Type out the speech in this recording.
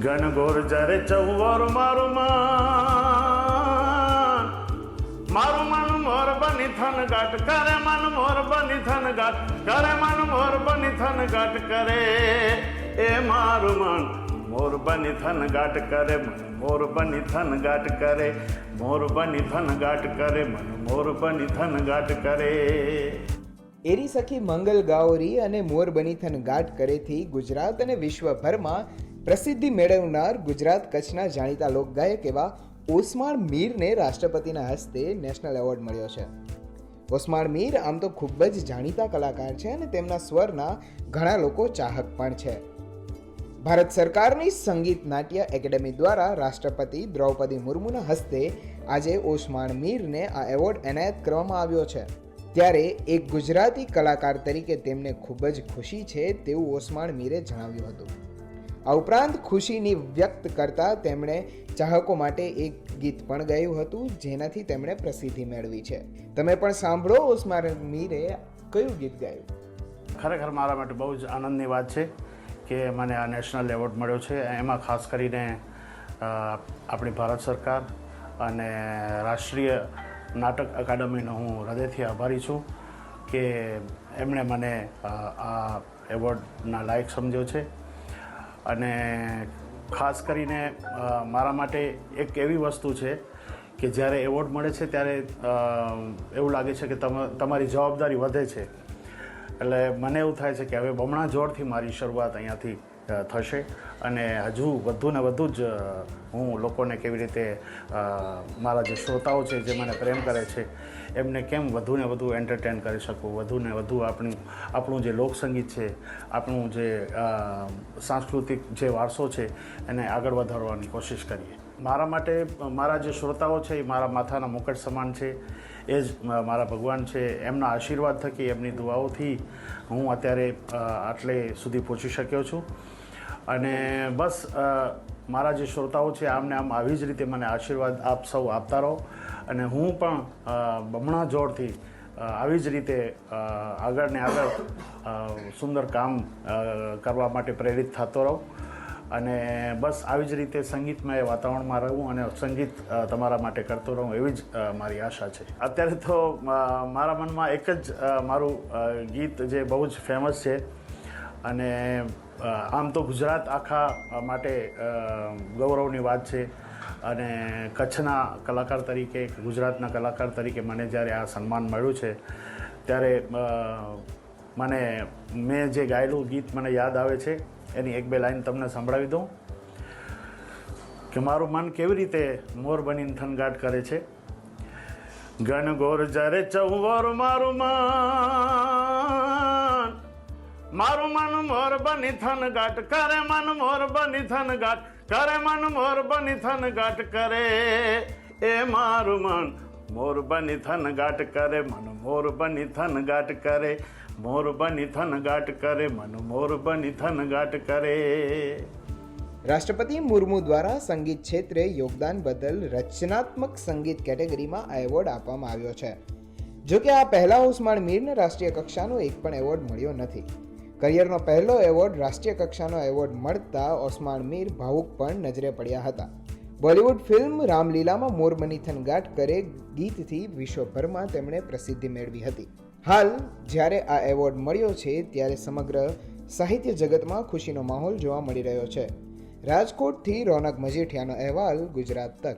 ઘનઘોર જ્યારે ચૌવર મારું માન. મારું મન મોર બની થન ગાટ કરે, મન મોર બની થન ગાટ કરે, મન મોર બની થન ગાટ કરે. એ મારું મન મોર બની થન ગાટ કરે, મન મોર બની થન ગાટ કરે, મોર બની થન ગાટ કરે, મન મોર બની થન ગાટ કરે. એરી સખી મંગલ ગાઓરી અને મોરબનીથન ગાટ કરેથી ગુજરાત અને વિશ્વભરમાં પ્રસિદ્ધિ મેળવનાર ગુજરાત કચ્છના જાણીતા લોકગાયક એવા ઓસમાણ મીરને રાષ્ટ્રપતિના હસ્તે નેશનલ એવોર્ડ મળ્યો છે. ઓસમાણ મીર આમ તો ખૂબ જ જાણીતા કલાકાર છે અને તેમના સ્વરના ઘણા લોકો ચાહક પણ છે. ભારત સરકારની સંગીત નાટ્ય એકેડેમી દ્વારા રાષ્ટ્રપતિ દ્રૌપદી મુર્મુના હસ્તે આજે ઓસમાણ મીરને આ એવોર્ડ એનાયત કરવામાં આવ્યો છે. ત્યારે એક ગુજરાતી કલાકાર તરીકે તેમને ખૂબ જ ખુશી છે તેવું ઓસમાણ મીરે જણાવ્યું હતું. આ ઉપરાંત ખુશીની વ્યક્ત કરતા તેમણે ચાહકો માટે એક ગીત પણ ગાયું હતું, જેનાથી તેમણે પ્રસિદ્ધિ મેળવી છે. તમે પણ સાંભળો ઓસમાણ મીરે કયું ગીત ગાયું? ખરેખર મારા માટે બહુ જ આનંદની વાત છે કે મને આ નેશનલ એવોર્ડ મળ્યો છે. એમાં ખાસ કરીને આપણી ભારત સરકાર અને રાષ્ટ્રીય નાટક અકાદમીનો હું હૃદયથી આભારી છું કે એમણે મને આ એવોર્ડના લાયક સમજ્યો છે. અને ખાસ કરીને મારા માટે એક એવી વસ્તુ છે કે જ્યારે એવોર્ડ મળે છે ત્યારે એવું લાગે છે કે તમ, તમારી જવાબદારી વધે છે. એટલે મને એવું થાય છે કે હવે બમણા જોરથી મારી શરૂઆત અહીંયાથી થશે. અને હજુ વધુ ને વધુ જ હું લોકોને કેવી રીતે મારા જે શ્રોતાઓ છે, જે મને પ્રેમ કરે છે, એમને કેમ વધુ ને વધુ એન્ટરટેન કરી શકું? વધુ ને વધુ આપણું આપણું જે લોકસંગીત છે, આપણું જે સાંસ્કૃતિક જે વારસો છે, એને આગળ વધારવાની કોશિશ કરીએ. મારા માટે, મારા જે શ્રોતાઓ છે, એ મારા માથાના મુકટ સમાન છે. એ જ મારા ભગવાન છે. એમના આશીર્વાદ થકી, એમની દુઆઓથી હું અત્યારે આટલે સુધી પહોંચી શક્યો છું. અને બસ મારા જે શ્રોતાઓ છે, આમને આમ આવી જ રીતે મને આશીર્વાદ આપ સૌ આપતા રહો. અને હું પણ બમણા જોરથી આવી જ રીતે આગળ ને આગળ સુંદર કામ કરવા માટે પ્રેરિત થતો રહું. અને બસ, આવી જ રીતે સંગીતમય વાતાવરણમાં રહું અને સંગીત તમારા માટે કરતો રહું એવી જ મારી આશા છે. અત્યારે તો મારા મનમાં એક જ મારું ગીત જે બહુ જ ફેમસ છે અને આમ તો ગુજરાત આખા માટે ગૌરવની વાત છે. અને કચ્છના કલાકાર તરીકે, ગુજરાતના કલાકાર તરીકે મને જ્યારે આ સન્માન મળ્યું છે, ત્યારે મને, મેં જે ગાયેલું ગીત મને યાદ આવે છે, એની એક બે લાઈન તમને સંભળાવી દઉં. કે મારું મન કેવી રીતે મોર બનીને થનગાટ કરે છે. ઘનઘોર જ્યારે ચૌવર મારું મન મારું મન મોર બની થન ગાટ, કરે મન મોર બની થન ગાટ, કરે મન મોર બની થન ગાટ, કરે. એ મારું મન મોર બની થન ગાટ, કરે મન મોર બની થન ગાટ, કરે. મોર બની થન ગાટ, કરે મન મોર બની થન ગાટ, કરે. રાષ્ટ્રપતિ મુર્મુ દ્વારા સંગીત ક્ષેત્રે યોગદાન બદલ રચનાત્મક સંગીત કેટેગરીમાં એવોર્ડ આપવામાં આવ્યો છે. જો કે આ પહેલા ઉસ્માન મીરને રાષ્ટ્રીય કક્ષાનો એક પણ એવોર્ડ મળ્યો નથી. કરિયરનો પહેલો એવોર્ડ રાષ્ટ્રીય કક્ષાનો એવોર્ડ મળતા ઓસમાણ મીર ભાવુક પણ નજરે પડ્યા હતા. બોલિવૂડ ફિલ્મ રામલીલામાં મોરબનીથન ગાટકરે ગીતથી વિશ્વભરમાં તેમણે પ્રસિદ્ધિ મેળવી હતી. હાલ, જ્યારે આ એવોર્ડ મળ્યો છે, ત્યારે સમગ્ર સાહિત્ય જગતમાં ખુશીનો માહોલ જોવા મળી રહ્યો છે. રાજકોટથી રોનક મજીઠિયાનો અહેવાલ ગુજરાત તક